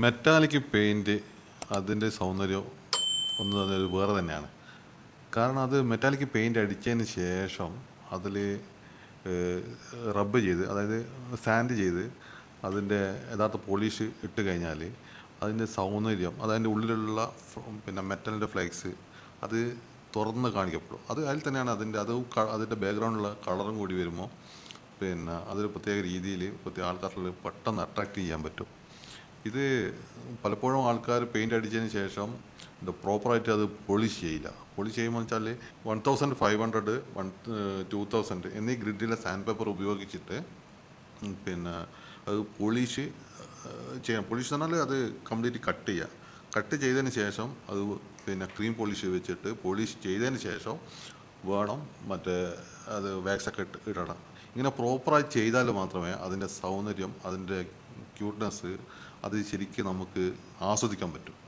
Metallic paint അതിന്റെ സൗന്ദര്യം ഒന്ന് തന്നെ വേറെ തന്നെയാണ്. കാരണം അത് മെറ്റാലിക് പെയിന്റ് അടിച്ചതിന് ശേഷം അതിൽ റബ്ബ് ചെയ്ത് അതായത് സാൻഡ് ചെയ്ത് അതിന്റെ യഥാർത്ഥ പോളിഷ് ഇട്ട് കഴിഞ്ഞാൽ അതിന്റെ സൗന്ദര്യം അതതിന്റെ ഉള്ളിലുള്ള പിന്നെ മെറ്റലിന്റെ ഫ്ലേക്സ് അത് തുറന്ന് കാണിക്കപ്പെടും. അത് അതിൽ തന്നെയാണ് അതിന്റെ അത് അതിന്റെ ബാക്ക്ഗ്രൗണ്ടിലുള്ള കളറും കൂടി വരുമ്പോൾ പിന്നെ അതൊരു പ്രത്യേക രീതിയിൽ പ്രത്യേക ആൾക്കാരിൽ പെട്ടെന്ന് അട്രാക്റ്റ് ചെയ്യാൻ പറ്റും. ഇത് പലപ്പോഴും ആൾക്കാർ പെയിന്റ് അടിച്ചതിന് ശേഷം ഇത് പ്രോപ്പറായിട്ട് അത് പോളിഷ് ചെയ്യില്ല. പോളിഷ് ചെയ്യുമ്പോൾ വെച്ചാൽ one thousand five hundred one two thousand എന്നീ ഗ്രിഡിലെ സാൻഡ് പേപ്പർ ഉപയോഗിച്ചിട്ട് പിന്നെ അത് പോളിഷ് ചെയ്യാം. പോളിഷ് എന്ന് പറഞ്ഞാൽ അത് കംപ്ലീറ്റ് കട്ട് ചെയ്യുക കട്ട് ചെയ്തതിന് ശേഷം അത് പിന്നെ ക്രീം പോളിഷ് വെച്ചിട്ട് പോളിഷ് ചെയ്തതിന് ശേഷം വേണം മറ്റേ അത് വാക്സൊക്കെ ഇട്ട് ഇടണം. ഇങ്ങനെ പ്രോപ്പറായി ചെയ്താൽ മാത്രമേ അതിന്റെ സൗന്ദര്യം അതിന്റെ ക്യൂട്ട്നെസ് അത് ശരിക്കും നമുക്ക് ആസ്വദിക്കാൻ പറ്റും.